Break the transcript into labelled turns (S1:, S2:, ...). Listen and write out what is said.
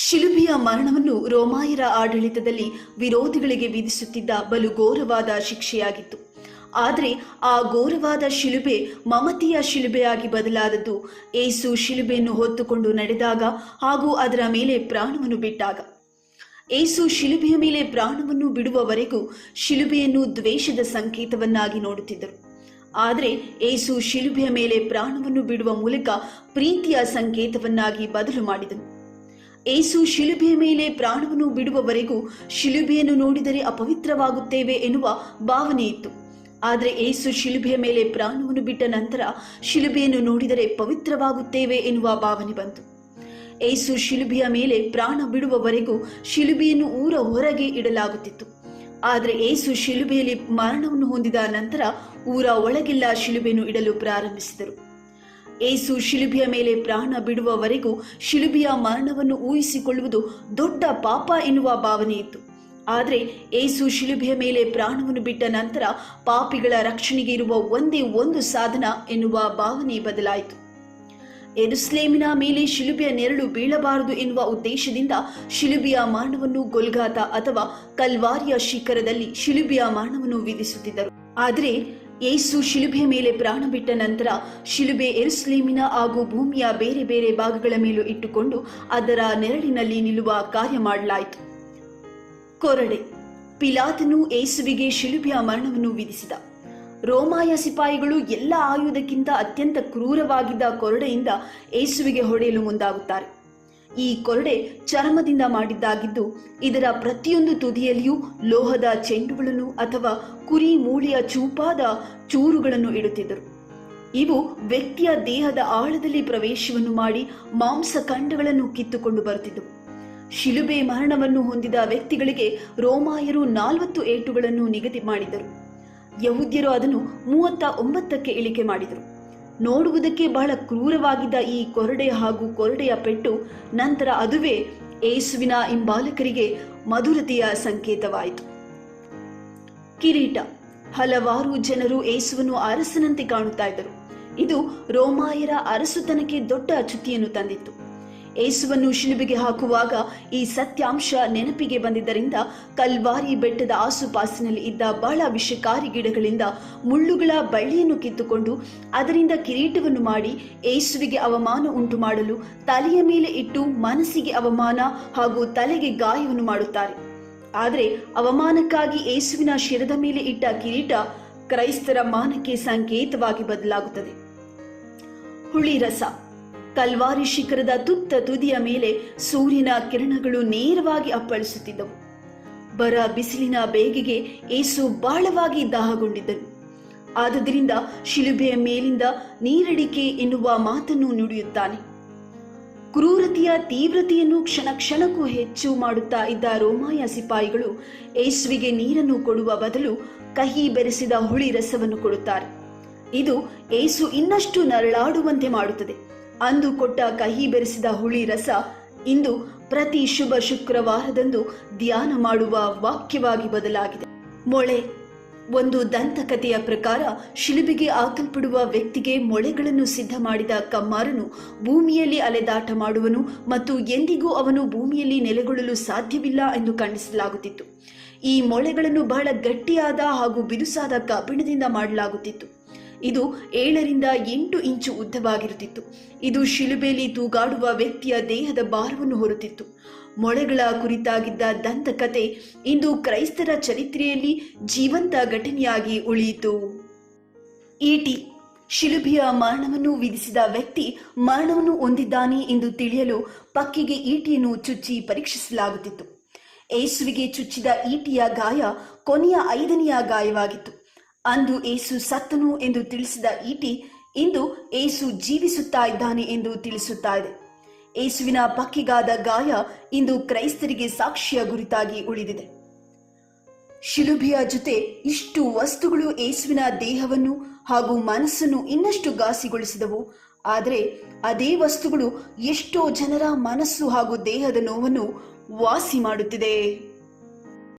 S1: ಶಿಲುಬೆಯ ಮರಣವನ್ನು ರೋಮಾಯರ ಆಡಳಿತದಲ್ಲಿ ವಿರೋಧಿಗಳಿಗೆ ವಿಧಿಸುತ್ತಿದ್ದ ಬಲು ಘೋರವಾದ ಶಿಕ್ಷೆಯಾಗಿತ್ತು. ಆದರೆ ಆ ಘೋರವಾದ ಶಿಲುಬೆ ಮಮತಿಯ ಶಿಲುಬೆಯಾಗಿ ಬದಲಾದದ್ದು. ಏಸು ಶಿಲುಬೆಯನ್ನು ಹೊತ್ತುಕೊಂಡು ನಡೆದಾಗ ಹಾಗೂ ಅದರ ಮೇಲೆ ಪ್ರಾಣವನ್ನು ಬಿಟ್ಟಾಗ. ಏಸು ಶಿಲುಬೆಯ ಮೇಲೆ ಪ್ರಾಣವನ್ನು ಬಿಡುವವರೆಗೂ ಶಿಲುಬೆಯನ್ನು ದ್ವೇಷದ ಸಂಕೇತವನ್ನಾಗಿ ನೋಡುತ್ತಿದ್ದರು. ಆದರೆ ಏಸು ಶಿಲುಬೆಯ ಮೇಲೆ ಪ್ರಾಣವನ್ನು ಬಿಡುವ ಮೂಲಕ ಪ್ರೀತಿಯ ಸಂಕೇತವನ್ನಾಗಿ ಬದಲು ಮಾಡಿದನು. ಏಸು ಶಿಲುಬೆಯ ಮೇಲೆ ಪ್ರಾಣವನ್ನು ಬಿಡುವವರೆಗೂ ಶಿಲುಬೆಯನ್ನು ನೋಡಿದರೆ ಅಪವಿತ್ರವಾಗುತ್ತೇವೆ ಎನ್ನುವ ಭಾವನೆ ಇತ್ತು. ಆದರೆ ಏಸು ಶಿಲುಬೆಯ ಮೇಲೆ ಪ್ರಾಣವನ್ನು ಬಿಟ್ಟ ನಂತರ ಶಿಲುಬೆಯನ್ನು ನೋಡಿದರೆ ಪವಿತ್ರವಾಗುತ್ತೇವೆ ಎನ್ನುವ ಭಾವನೆ ಬಂತು. ಏಸು ಶಿಲುಬೆಯ ಮೇಲೆ ಪ್ರಾಣ ಬಿಡುವವರೆಗೂ ಶಿಲುಬೆಯನ್ನು ಊರ ಹೊರಗೆ ಇಡಲಾಗುತ್ತಿತ್ತು. ಆದರೆ ಏಸು ಶಿಲುಬೆಯಲ್ಲಿ ಮರಣವನ್ನು ಹೊಂದಿದ ನಂತರ ಊರ ಒಳಗೆಲ್ಲ ಶಿಲುಬೆಯನ್ನು ಇಡಲು ಪ್ರಾರಂಭಿಸಿದರು. ಏಸು ಶಿಲುಬಿಯ ಮೇಲೆ ಪ್ರಾಣ ಬಿಡುವವರೆಗೂ ಶಿಲುಬಿಯ ಮರಣವನ್ನು ಊಹಿಸಿಕೊಳ್ಳುವುದು ದೊಡ್ಡ ಪಾಪ ಎನ್ನುವ ಭಾವನೆ ಇತ್ತು. ಆದರೆ ಏಸು ಶಿಲುಬಿಯ ಮೇಲೆ ಪ್ರಾಣವನ್ನು ಬಿಟ್ಟ ನಂತರ ಪಾಪಿಗಳ ರಕ್ಷಣೆಗೆ ಇರುವ ಒಂದೇ ಒಂದು ಸಾಧನ ಎನ್ನುವ ಭಾವನೆ ಬದಲಾಯಿತು. ಎರುಸ್ಲೇಮಿನ ಮೇಲೆ ಶಿಲುಬಿಯ ನೆರಳು ಬೀಳಬಾರದು ಎನ್ನುವ ಉದ್ದೇಶದಿಂದ ಶಿಲುಬಿಯ ಮರಣವನ್ನು ಗೊಲ್ಗಾತ ಅಥವಾ ಕಲ್ವಾರಿಯ ಶಿಖರದಲ್ಲಿ ಶಿಲುಬಿಯ ಮರಣವನ್ನು ವಿಧಿಸುತ್ತಿದ್ದರು. ಆದರೆ ಯೇಸು ಶಿಲುಬೆ ಮೇಲೆ ಪ್ರಾಣ ಬಿಟ್ಟ ನಂತರ ಶಿಲುಬೆ ಎರುಸ್ಲೇಮಿನ ಹಾಗೂ ಭೂಮಿಯ ಬೇರೆ ಬೇರೆ ಭಾಗಗಳ ಮೇಲೂ ಇಟ್ಟುಕೊಂಡು ಅದರ ನೆರಳಿನಲ್ಲಿ ನಿಲ್ಲುವ ಕಾರ್ಯ ಮಾಡಲಾಯಿತು. ಕೊರಡೆ. ಪಿಲಾತನು ಏಸುವಿಗೆ ಶಿಲುಬೆಯ ಮರಣವನ್ನು ವಿಧಿಸಿದ. ರೋಮಾಯ ಸಿಪಾಯಿಗಳು ಎಲ್ಲ ಆಯುಧಕ್ಕಿಂತ ಅತ್ಯಂತ ಕ್ರೂರವಾಗಿದ್ದ ಕೊರಡೆಯಿಂದ ಏಸುವಿಗೆ ಹೊಡೆಯಲು ಮುಂದಾಗುತ್ತಾರೆ. ಈ ಕೊರಡೆ ಚರ್ಮದಿಂದ ಮಾಡಿದ್ದಾಗಿದ್ದು, ಇದರ ಪ್ರತಿಯೊಂದು ತುದಿಯಲ್ಲಿಯೂ ಲೋಹದ ಚೆಂಡುಗಳನ್ನು ಅಥವಾ ಕುರಿ ಮೂಳೆಯ ಚೂಪಾದ ಚೂರುಗಳನ್ನು ಇಡುತ್ತಿದ್ದರು. ಇವು ವ್ಯಕ್ತಿಯ ದೇಹದ ಆಳದಲ್ಲಿ ಪ್ರವೇಶವನ್ನು ಮಾಡಿ ಮಾಂಸಖಂಡಗಳನ್ನು ಕಿತ್ತುಕೊಂಡು ಬರುತ್ತಿದ್ದವು ಶಿಲುಬೆ ಮರಣವನ್ನು ಹೊಂದಿದ ವ್ಯಕ್ತಿಗಳಿಗೆ ರೋಮಾಯರು ನಾಲ್ವತ್ತು ಏಟುಗಳನ್ನು ನಿಗದಿ ಮಾಡಿದರು ಯಹೂದ್ಯರು ಅದನ್ನು ಮೂವತ್ತ ಒಂಬತ್ತಕ್ಕೆ ಇಳಿಕೆ ಮಾಡಿದರು. ನೋಡುವುದಕ್ಕೆ ಬಹಳ ಕ್ರೂರವಾಗಿದ್ದ ಈ ಕೊರಡೆ ಹಾಗೂ ಕೊರಡೆಯ ಪೆಟ್ಟು ನಂತರ ಅದುವೇ ಏಸುವಿನ ಹಿಂಬಾಲಕರಿಗೆ ಮಧುರತೆಯ ಸಂಕೇತವಾಯಿತು. ಕಿರೀಟ. ಹಲವಾರು ಜನರು ಏಸುವನ್ನು ಅರಸನಂತೆ ಕಾಣುತ್ತಾ ಇದ್ದರು. ಇದು ರೋಮಾಯರ ಅರಸುತನಕ್ಕೆ ದೊಡ್ಡ ಅಚ್ಯುತಿಯನ್ನು ತಂದಿತ್ತು. ಏಸುವನ್ನು ಶಿಲುಬೆಗೆ ಹಾಕುವಾಗ ಈ ಸತ್ಯಾಂಶ ನೆನಪಿಗೆ ಬಂದಿದ್ದರಿಂದ ಕಲ್ವಾರಿ ಬೆಟ್ಟದ ಆಸುಪಾಸಿನಲ್ಲಿ ಇದ್ದ ಬಹಳ ವಿಷಕಾರಿ ಗಿಡಗಳಿಂದ ಮುಳ್ಳುಗಳ ಬಳ್ಳಿಯನ್ನು ಕಿತ್ತುಕೊಂಡು ಅದರಿಂದ ಕಿರೀಟವನ್ನು ಮಾಡಿ ಏಸುವಿಗೆ ಅವಮಾನ ಉಂಟು ಮಾಡಲು ತಲೆಯ ಮೇಲೆ ಇಟ್ಟು ಮನಸ್ಸಿಗೆ ಅವಮಾನ ಹಾಗೂ ತಲೆಗೆ ಗಾಯವನ್ನು ಮಾಡುತ್ತಾರೆ. ಆದರೆ ಅವಮಾನಕ್ಕಾಗಿ ಏಸುವಿನ ಶಿರದ ಮೇಲೆ ಇಟ್ಟ ಕಿರೀಟ ಕ್ರೈಸ್ತರ ಮಾನಕ್ಕೆ ಸಂಕೇತವಾಗಿ ಬದಲಾಗುತ್ತದೆ. ಹುಳಿ ರಸ. ಕಲ್ವಾರಿ ಶಿಖರದ ತುತ್ತ ತುದಿಯ ಮೇಲೆ ಸೂರ್ಯನ ಕಿರಣಗಳು ನೇರವಾಗಿ ಅಪ್ಪಳಿಸುತ್ತಿದ್ದವು. ಬರ ಬಿಸಿಲಿನ ಬೇಗೆಗೆ ಏಸು ಬಾಳವಾಗಿ ದಾಹಗೊಂಡಿದ್ದನು. ಆದುದರಿಂದ ಶಿಲುಬೆಯ ಮೇಲಿಂದ ನೀರಡಿಕೆ ಎನ್ನುವ ಮಾತನ್ನು ನುಡಿಯುತ್ತಾನೆ. ಕ್ರೂರತೆಯ ತೀವ್ರತೆಯನ್ನು ಕ್ಷಣ ಕ್ಷಣಕ್ಕೂ ಹೆಚ್ಚು ಮಾಡುತ್ತಾ ಇದ್ದ ರೋಮಾಯ ಸಿಪಾಯಿಗಳು ಏಸುವಿಗೆ ನೀರನ್ನು ಕೊಡುವ ಬದಲು ಕಹಿ ಬೆರೆಸಿದ ಹುಳಿ ರಸವನ್ನು ಕೊಡುತ್ತಾರೆ. ಇದು ಏಸು ಇನ್ನಷ್ಟು ನರಳಾಡುವಂತೆ ಮಾಡುತ್ತದೆ. ಅಂದು ಕೊಟ್ಟ ಕಹಿ ಬೆರೆಸಿದ ಹುಳಿ ರಸ ಇಂದು ಪ್ರತಿ ಶುಭ ಶುಕ್ರವಾರದಂದು ಧ್ಯಾನ ಮಾಡುವ ವಾಕ್ಯವಾಗಿ ಬದಲಾಗಿದೆ. ಮೊಳೆ, ಒಂದು ದಂತಕಥೆಯ ಪ್ರಕಾರ ಶಿಲುಬಿಗೆ ಹಾಕಲ್ಪಡುವ ವ್ಯಕ್ತಿಗೆ ಮೊಳೆಗಳನ್ನು ಸಿದ್ಧ ಮಾಡಿದ ಕಮ್ಮಾರನು ಭೂಮಿಯಲ್ಲಿ ಅಲೆದಾಟ ಮಾಡುವನು ಮತ್ತು ಎಂದಿಗೂ ಅವನು ಭೂಮಿಯಲ್ಲಿ ನೆಲೆಗೊಳ್ಳಲು ಸಾಧ್ಯವಿಲ್ಲ ಎಂದು ಖಂಡಿಸಲಾಗುತ್ತಿತ್ತು. ಈ ಮೊಳೆಗಳನ್ನು ಬಹಳ ಗಟ್ಟಿಯಾದ ಹಾಗೂ ಬಿರುಸಾದ ಕಬ್ಬಿಣದಿಂದ ಮಾಡಲಾಗುತ್ತಿತ್ತು. ಇದು ಏಳರಿಂದ ಎಂಟು ಇಂಚು ಉದ್ದವಾಗಿರುತ್ತಿತ್ತು. ಇದು ಶಿಲುಬೆಯಲ್ಲಿ ತೂಗಾಡುವ ವ್ಯಕ್ತಿಯ ದೇಹದ ಭಾರವನ್ನು ಹೊರುತ್ತಿತ್ತು. ಮೊಳೆಗಳ ಕುರಿತಾಗಿದ್ದ ದಂತಕತೆ ಇಂದು ಕ್ರೈಸ್ತರ ಚರಿತ್ರೆಯಲ್ಲಿ ಜೀವಂತ ಘಟನೆಯಾಗಿ ಉಳಿಯಿತು. ಈಟಿ, ಶಿಲುಬಿಯ ಮರಣವನ್ನು ವಿಧಿಸಿದ ವ್ಯಕ್ತಿ ಮರಣವನ್ನು ಹೊಂದಿದ್ದಾನೆ ಎಂದು ತಿಳಿಯಲು ಪಕ್ಕಿಗೆ ಈಟಿಯನ್ನು ಚುಚ್ಚಿ ಪರೀಕ್ಷಿಸಲಾಗುತ್ತಿತ್ತು. ಏಸುವಿಗೆ ಚುಚ್ಚಿದ ಈಟಿಯ ಗಾಯ ಕೊನೆಯ ಐದನೆಯ ಗಾಯವಾಗಿತ್ತು. ಅಂದು ಏಸು ಸತ್ತನು ಎಂದು ತಿಳಿಸಿದ ಈಟಿ, ಇಂದು ಏಸು ಜೀವಿಸುತ್ತಾ ಇದ್ದಾನೆ ಎಂದು ತಿಳಿಸುತ್ತಾ ಇದೆ. ಏಸುವಿನ ಪಕ್ಕಿಗಾದ ಗಾಯ ಇಂದು ಕ್ರೈಸ್ತರಿಗೆ ಸಾಕ್ಷಿಯ ಗುರಿತಾಗಿ ಉಳಿದಿದೆ. ಶಿಲುಬಿಯ ಜೊತೆ ಇಷ್ಟು ವಸ್ತುಗಳು ಏಸುವಿನ ದೇಹವನ್ನು ಹಾಗೂ ಮನಸ್ಸನ್ನು ಇನ್ನಷ್ಟು ಘಾಸಿಗೊಳಿಸಿದವು. ಆದರೆ ಅದೇ ವಸ್ತುಗಳು ಎಷ್ಟೋ ಜನರ ಮನಸ್ಸು ಹಾಗೂ ದೇಹದ ನೋವನ್ನು ವಾಸಿ ಮಾಡುತ್ತಿದೆ